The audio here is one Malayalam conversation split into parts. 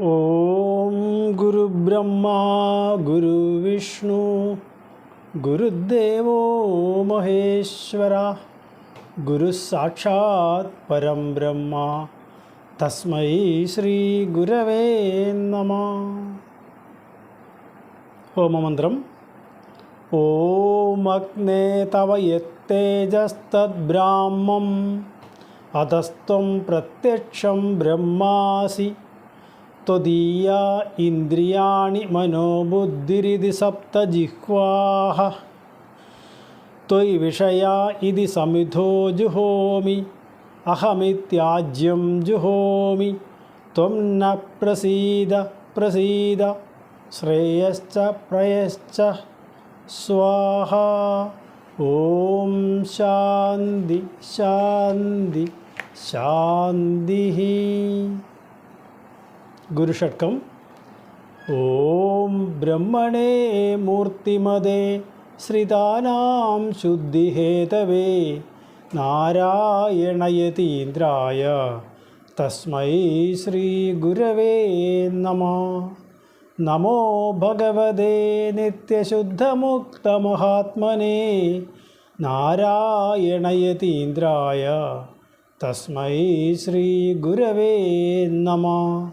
ഓം ഗുരുബ്രഹ്മാ ഗുരുവിഷ്ണു ഗുരുദേവോ മഹേശ്വര ഗുരുസാക്ഷാത് പരം ബ്രഹ്മ തസ്മൈ ശ്രീ ഗുരവേ നമ. ഹോമമന്ത്രം. ഓം അഗ്നേ തവ യത്തേജസ്തദ്ബ്രാഹ്മം അതസ്ത്വം പ്രത്യക്ഷം ബ്രഹ്മാസി. त्वदीया इन्द्रियाणि मनोबुद्धिरिति सप्तजिह्वाः त्वयि विषया इति समिधो जुहोमि अहमित्याज्यं जुहोमि त्वं न प्रसीद प्रसीद श्रेयश्च प्रयश्च स्वाहा ॐ शान्ति शान्ति शान्तिः ഗുരുഷട്കം ഓം ബ്രഹ്മണേ മൂർത്തിമതേ ശ്രിതാനാം ശുദ്ധിഹേതവേ നാരായണയതീന്ദ്രായ തസ്മൈ ശ്രീ ഗുരവേ നമ. നമോ ഭഗവതേ നിത്യശുദ്ധമുക്തമഹാത്മനേ നാരായണയതീന്ദ്രായ തസ്മൈ ശ്രീ ഗുരവേ നമ.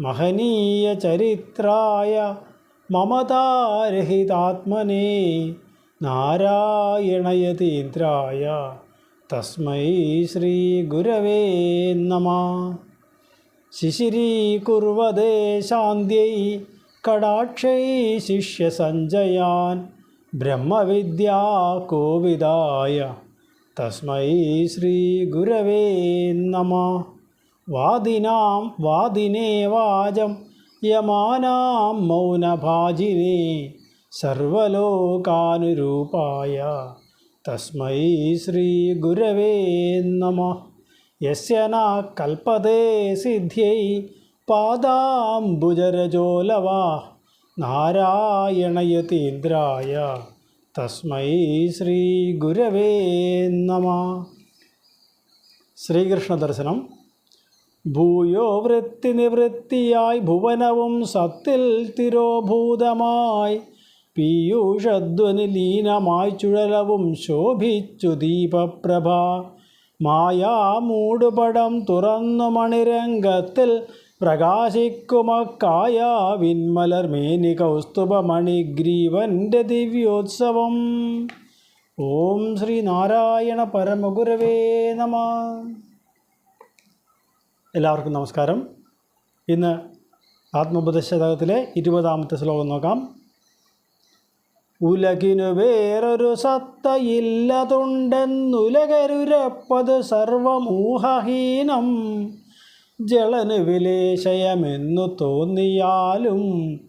മഹനീയ ചരിത്രായ മമതാരഹിതാത്മനെ നാരായണയതീന്ദ്രായ തസ്മൈ ശ്രീ ഗുരവേ നമ. ശിശിരീകുർവദേ ശാന്തിയൈ കടാക്ഷൈ ശിഷ്യസഞ്ജയാൻ ബ്രഹ്മവിദ്യാ കോവിദായ തസ്മൈ ശ്രീ ഗുരവേ നമ. വാദിനാം വാദിനേ വാചം യമാനാം മൗനഭാജിനേ സർവലോകാനുരൂപായ. തസ്മൈ ശ്രീ ഗുരവേ നമ. യസ്യ ന കൽപ്പതേ സിദ്ധ്യൈ പാദാംബുജരജോലവാ. നാരായണയതീന്ദ്രായ. തസ്മൈ ശ്രീ ഗുരവേ നമ. ശ്രീകൃഷ്ണ ദർശനം ഭൂയോ വൃത്തി നിവൃത്തിയായി ഭുവനവും സത്തിൽ തിരോഭൂതമായി. പീയൂഷധ്വനി ലീനമായി ചുഴലവും ശോഭിച്ചു ദീപപ്രഭ. മായാമൂടുപടം തുറന്നു മണിരംഗത്തിൽ പ്രകാശിക്കുമക്കായ വിന്മലർ മേനി കൗസ്തുഭമണിഗ്രീവന്റെ ദിവ്യോത്സവം. ഓം ശ്രീനാരായണ പരമഗുരവേ നമ. എല്ലാവർക്കും നമസ്കാരം. ഇന്ന് ആത്മോപദേശതകത്തിലെ ഇരുപതാമത്തെ ശ്ലോകം നോക്കാം. ഉലകിനു വേറൊരു സത്തയില്ലതുണ്ടെന്നുലകരുരപ്പത് സർവമൂഹഹീനം. ജളന് വിലേശയമെന്നു തോന്നിയാലും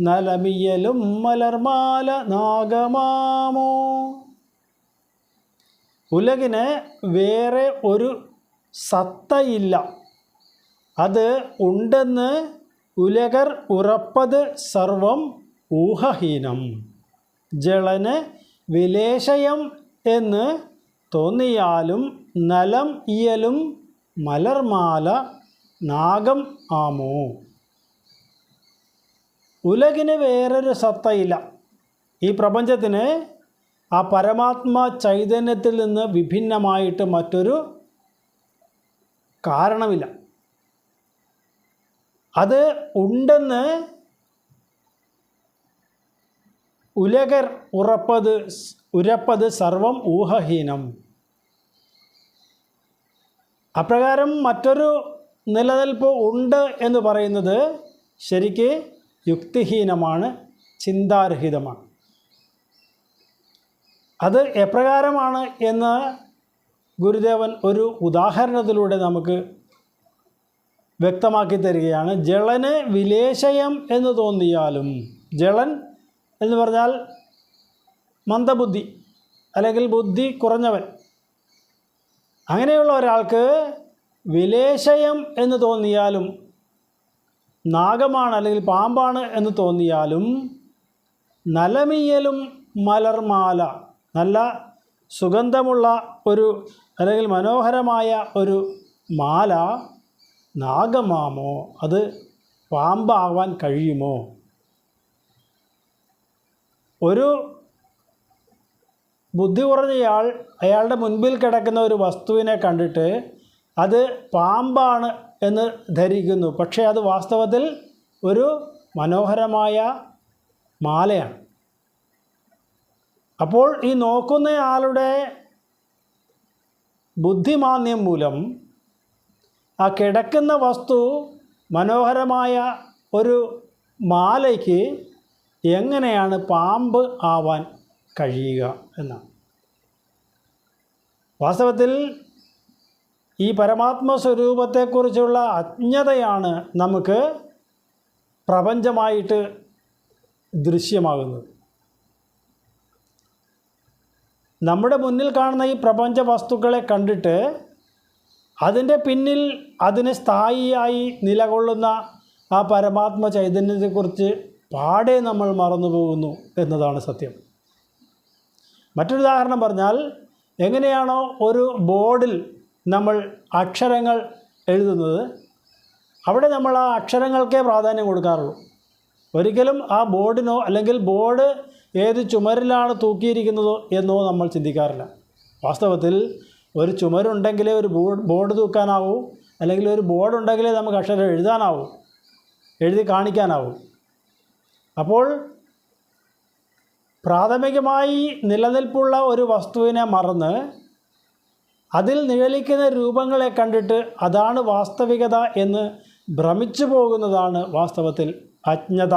നലമിയലും മലർമാല നാഗമാമോ? ഉലകിന് വേറെ ഒരു സത്തയില്ല. അത് ഉണ്ടെന്ന് ഉലകർ ഉറപ്പത് സർവം ഊഹഹീനം. ജളന് വിലേശയം എന്ന് തോന്നിയാലും നലം ഇയലും മലർമാല നാഗം ആമോ. ഉലകിന് വേറൊരു സത്തയില്ല. ഈ പ്രപഞ്ചത്തിന് ആ പരമാത്മ ചൈതന്യത്തിൽ നിന്ന് വിഭിന്നമായിട്ട് മറ്റൊരു കാരണമില്ല. അത് ഉണ്ടെന്ന് ഉലകർ ഉറപ്പത് ഉരപ്പത് സർവം ഊഹഹീനം. അപ്രകാരം മറ്റൊരു നിലനിൽപ്പ് ഉണ്ട് എന്ന് പറയുന്നത് ശരിക്ക് യുക്തിഹീനമാണ് ചിന്താരഹിതമാണ്. അത് എപ്രകാരമാണ് എന്ന് ഗുരുദേവൻ ഒരു ഉദാഹരണത്തിലൂടെ നമുക്ക് വ്യക്തമാക്കി തരികയാണ്. ജളന് വിലേശയം എന്ന് തോന്നിയാലും ജളൻ എന്ന് പറഞ്ഞാൽ മന്ദബുദ്ധി അല്ലെങ്കിൽ ബുദ്ധി കുറഞ്ഞവൻ. അങ്ങനെയുള്ള ഒരാൾക്ക് വിലേശയം എന്ന് തോന്നിയാലും നാഗമാണ് അല്ലെങ്കിൽ പാമ്പാണ് എന്ന് തോന്നിയാലും നലമിയലും മലർമാല നല്ല സുഗന്ധമുള്ള ഒരു അല്ലെങ്കിൽ മനോഹരമായ ഒരു മാല നാഗമാമോ? അത് പാമ്പാവാൻ കഴിയുമോ? ഒരു ബുദ്ധി കുറഞ്ഞയാൾ അയാളുടെ മുൻപിൽ കിടക്കുന്ന ഒരു വസ്തുവിനെ കണ്ടിട്ട് അത് പാമ്പാണ് എന്ന് ധരിക്കുന്നു. പക്ഷേ അത് വാസ്തവത്തിൽ ഒരു മനോഹരമായ മാലയാണ്. അപ്പോൾ ഈ നോക്കുന്നയാളുടെ ബുദ്ധിമാന്യം മൂലം ആ കിടക്കുന്ന വസ്തു മനോഹരമായ ഒരു മാലയ്ക്ക് എങ്ങനെയാണ് പാമ്പ് ആവാൻ കഴിയുക എന്നാണ്. വാസ്തവത്തിൽ ഈ പരമാത്മ സ്വരൂപത്തെക്കുറിച്ചുള്ള അജ്ഞതയാണ് നമുക്ക് പ്രപഞ്ചമായിട്ട് ദൃശ്യമാകുന്നത്. നമ്മുടെ മുന്നിൽ കാണുന്ന ഈ പ്രപഞ്ച വസ്തുക്കളെ കണ്ടിട്ട് അതിന്റെ പിന്നിൽ അതിന് സ്ഥായിയായി നിലകൊള്ളുന്ന ആ പരമാത്മ ചൈതന്യത്തെക്കുറിച്ച് പാടെ നമ്മൾ മറന്നു പോകുന്നു എന്നതാണ് സത്യം. മറ്റൊരു ഉദാഹരണം പറഞ്ഞാൽ എങ്ങനെയാണോ ഒരു ബോർഡിൽ നമ്മൾ അക്ഷരങ്ങൾ എഴുതുന്നത് അവിടെ നമ്മൾ ആ അക്ഷരങ്ങൾക്കേ പ്രാധാന്യം കൊടുക്കാറുള്ളൂ. ഒരിക്കലും ആ ബോർഡിനോ അല്ലെങ്കിൽ ബോർഡ് ഏത് ചുമരിലാണ് തൂക്കിയിരിക്കുന്നതോ എന്നോ നമ്മൾ ചിന്തിക്കാറില്ല. വാസ്തവത്തിൽ ഒരു ചുമരുണ്ടെങ്കിലേ ഒരു ബോർഡ് ബോർഡ് തൂക്കാനാവൂ അല്ലെങ്കിൽ ഒരു ബോർഡ് ഉണ്ടെങ്കിലേ നമുക്ക് അക്ഷരം എഴുതാനാവൂ എഴുതി കാണിക്കാനാവൂ. അപ്പോൾ പ്രാഥമികമായി നിലനിൽപ്പുള്ള ഒരു വസ്തുവിനെ മറന്ന് അതിൽ നിഴലിക്കുന്ന രൂപങ്ങളെ കണ്ടിട്ട് അതാണ് വാസ്തവികത എന്ന് ഭ്രമിച്ചു പോകുന്നതാണ് വാസ്തവത്തിൽ അജ്ഞത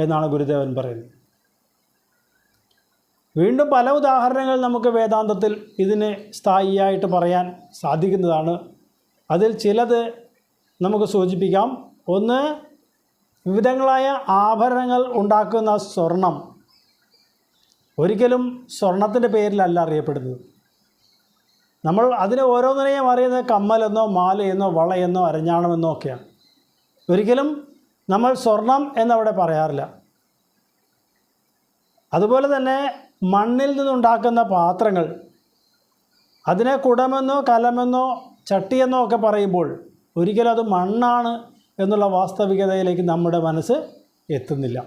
എന്നാണ് ഗുരുദേവൻ പറയുന്നത്. വീണ്ടും പല ഉദാഹരണങ്ങൾ നമുക്ക് വേദാന്തത്തിൽ ഇതിന് സ്ഥായിയായിട്ട് പറയാൻ സാധിക്കുന്നതാണ്. അതിൽ ചിലത് നമുക്ക് സൂചിപ്പിക്കാം. ഒന്ന് വിവിധങ്ങളായ ആഭരണങ്ങൾ ഉണ്ടാക്കുന്ന സ്വർണം. ഒരിക്കലും സ്വർണത്തിന്റെ പേരിലല്ല അറിയപ്പെടുന്നത്. നമ്മൾ അതിനെ ഓരോന്നിനെയും അറിയുന്നത് കമ്മലെന്നോ മാലയെന്നോ വളയെന്നോ അരഞ്ഞാണമെന്നോ ഒക്കെയാണ്. ഒരിക്കലും നമ്മൾ സ്വർണം എന്നവിടെ പറയാറില്ല. അതുപോലെ തന്നെ മണ്ണിൽ നിന്നുണ്ടാക്കുന്ന പാത്രങ്ങൾ. അതിനെ കുടമെന്നോ കലമെന്നോ ചട്ടിയെന്നോ ഒക്കെ പറയുമ്പോൾ ഒരിക്കലും അത് മണ്ണാണ് എന്നുള്ള വാസ്തവികതയിലേക്ക് നമ്മുടെ മനസ്സ് എത്തുന്നില്ല.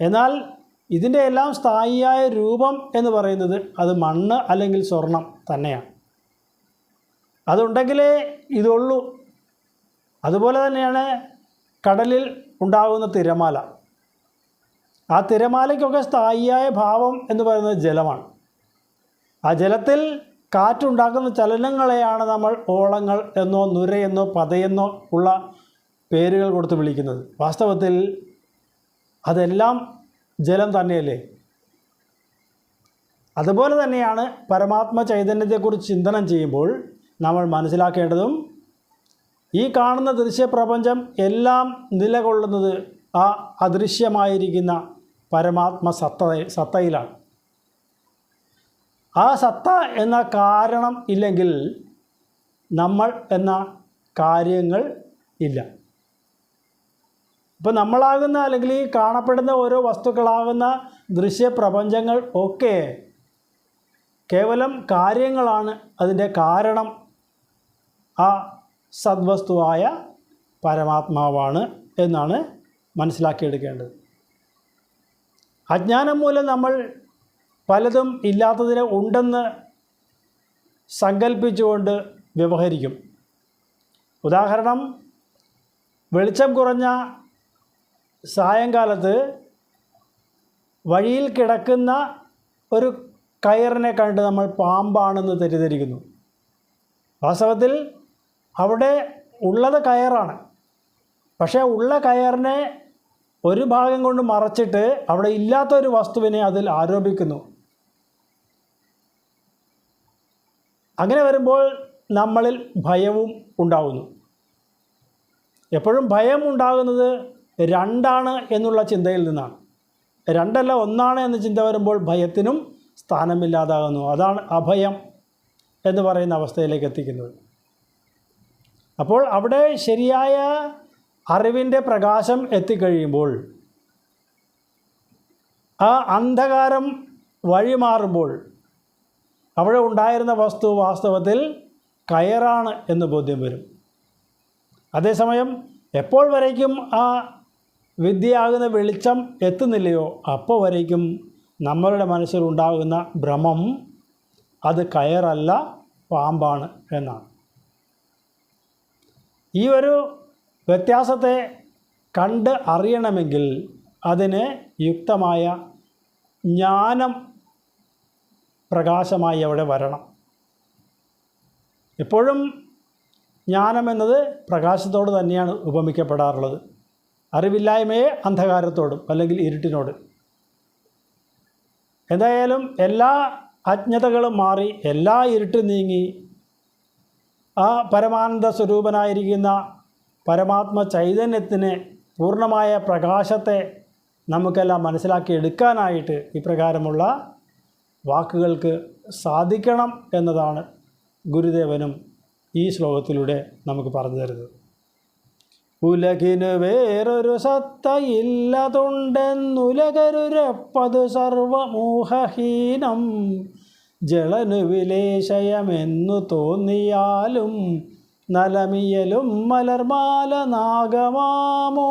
എന്നാൽ ഇതിന്റെ എല്ലാം സ്ഥായിയായ രൂപം എന്ന് പറയുന്നത് അത് മണ്ണ് അല്ലെങ്കിൽ സ്വർണം തന്നെയാണ്. അതുണ്ടെങ്കിലേ ഇതുള്ളൂ. അതുപോലെ തന്നെയാണ് കടലിൽ ഉണ്ടാകുന്ന തിരമാല. ആ തിരമാലയ്ക്കൊക്കെ സ്ഥായിയായ ഭാവം എന്ന് പറയുന്നത് ജലമാണ്. ആ ജലത്തിൽ കാറ്റുണ്ടാക്കുന്ന ചലനങ്ങളെയാണ് നമ്മൾ ഓളങ്ങൾ എന്നോ നുരയെന്നോ പതയെന്നോ ഉള്ള പേരുകൾ കൊടുത്ത് വിളിക്കുന്നത്. വാസ്തവത്തിൽ അതെല്ലാം ജലം തന്നെയല്ലേ? അതുപോലെ തന്നെയാണ് പരമാത്മ ചൈതന്യത്തെക്കുറിച്ച് ചിന്തനം ചെയ്യുമ്പോൾ നമ്മൾ മനസ്സിലാക്കേണ്ടതും ഈ കാണുന്ന ദൃശ്യപ്രപഞ്ചം എല്ലാം നിലകൊള്ളുന്നത് ആ അദൃശ്യമായിരിക്കുന്ന പരമാത്മ സത്ത സത്തയിലാണ്. ആ സത്ത എന്ന കാരണം ഇല്ലെങ്കിൽ നമ്മൾ എന്ന കാര്യങ്ങൾ ഇല്ല. ഇപ്പം നമ്മളാകുന്ന അല്ലെങ്കിൽ ഈ കാണപ്പെടുന്ന ഓരോ വസ്തുക്കളാകുന്ന ദൃശ്യപ്രപഞ്ചങ്ങൾ ഒക്കെ കേവലം കാര്യങ്ങളാണ് അതിന്റെ കാരണം. ആ സദ്വസ്തുവായ പരമാത്മാവാണ് എന്നാണ് മനസ്സിലാക്കിയെടുക്കേണ്ടത്. അജ്ഞാനം മൂലം നമ്മൾ പലതും ഇല്ലാത്തതിനെ ഉണ്ടെന്ന് സങ്കല്പിച്ചുകൊണ്ട് വ്യവഹരിക്കും. ഉദാഹരണം വെളിച്ചം കുറഞ്ഞ സായങ്കാലത്ത് വഴിയിൽ കിടക്കുന്ന ഒരു കയറിനെ കണ്ട് നമ്മൾ പാമ്പാണെന്ന് തെറ്റിദ്ധരിക്കുന്നു. വാസ്തവത്തിൽ അവിടെ ഉള്ളത് കയറാണ്. പക്ഷേ ഉള്ള കയറിനെ ഒരു ഭാഗം കൊണ്ട് മറച്ചിട്ട് അവിടെ ഇല്ലാത്ത ഒരു വസ്തുവിനെ അതിൽ ആരോപിക്കുന്നു. അങ്ങനെ വരുമ്പോൾ നമ്മളിൽ ഭയവും ഉണ്ടാകുന്നു എപ്പോഴും ഭയം ഉണ്ടാകുന്നത് രണ്ടാണ് എന്നുള്ള ചിന്തയിൽ നിന്നാണ്. രണ്ടല്ല ഒന്നാണ് എന്ന ചിന്ത വരുമ്പോൾ ഭയത്തിനും സ്ഥാനമില്ലാതാകുന്നു. അതാണ് അഭയം എന്ന് പറയുന്ന അവസ്ഥയിലേക്ക് എത്തിക്കുന്നത്. അപ്പോൾ അവിടെ ശരിയായ അറിവിന്റെ പ്രകാശം എത്തിക്കഴിയുമ്പോൾ ആ അന്ധകാരം വഴിമാറുമ്പോൾ അവിടെ ഉണ്ടായിരുന്ന വസ്തു വാസ്തവത്തിൽ കയറാണ് എന്ന് ബോധ്യം വരും. അതേസമയം എപ്പോൾ വരയ്ക്കും ആ വിദ്യയാകുന്ന വെളിച്ചം എത്തുന്നില്ലയോ അപ്പോൾ വരയ്ക്കും നമ്മളുടെ മനസ്സിൽ മനസ്സിലുണ്ടാകുന്ന ഭ്രമം അത് കയറല്ല പാമ്പാണ് എന്നാണ്. ഈ ഒരു വ്യത്യാസത്തെ കണ്ട് അറിയണമെങ്കിൽ അതിന് യുക്തമായ ജ്ഞാനം പ്രകാശമായി അവിടെ വരണം. എപ്പോഴും ജ്ഞാനം എന്നത് പ്രകാശത്തോട് തന്നെയാണ് ഉപമിക്കപ്പെടാറുള്ളത്. അറിവില്ലായ്മയെ അന്ധകാരത്തോടും അല്ലെങ്കിൽ ഇരുട്ടിനോട്. എന്തായാലും എല്ലാ അജ്ഞതകളും മാറി എല്ലാ ഇരുട്ടും നീങ്ങി ആ പരമാനന്ദ സ്വരൂപനായിരിക്കുന്ന പരമാത്മ ചൈതന്യത്തിന് പൂർണമായ പ്രകാശത്തെ നമുക്കെല്ലാം മനസ്സിലാക്കി എടുക്കാനായിട്ട് ഇപ്രകാരമുള്ള വാക്കുകൾക്ക് സാധിക്കണം എന്നതാണ് ഗുരുദേവനും ഈ ശ്ലോകത്തിലൂടെ നമുക്ക് പറഞ്ഞു തരുന്നത്. ഉലകിന് വേറൊരു സത്തയില്ലതുണ്ടെന്നുലകരുരപ്പത് സർവമൂഹഹീനം. ജളനു വിലേശയമെന്നു തോന്നിയാലും നലമിയലും മലർമാല നാഗമാമോ?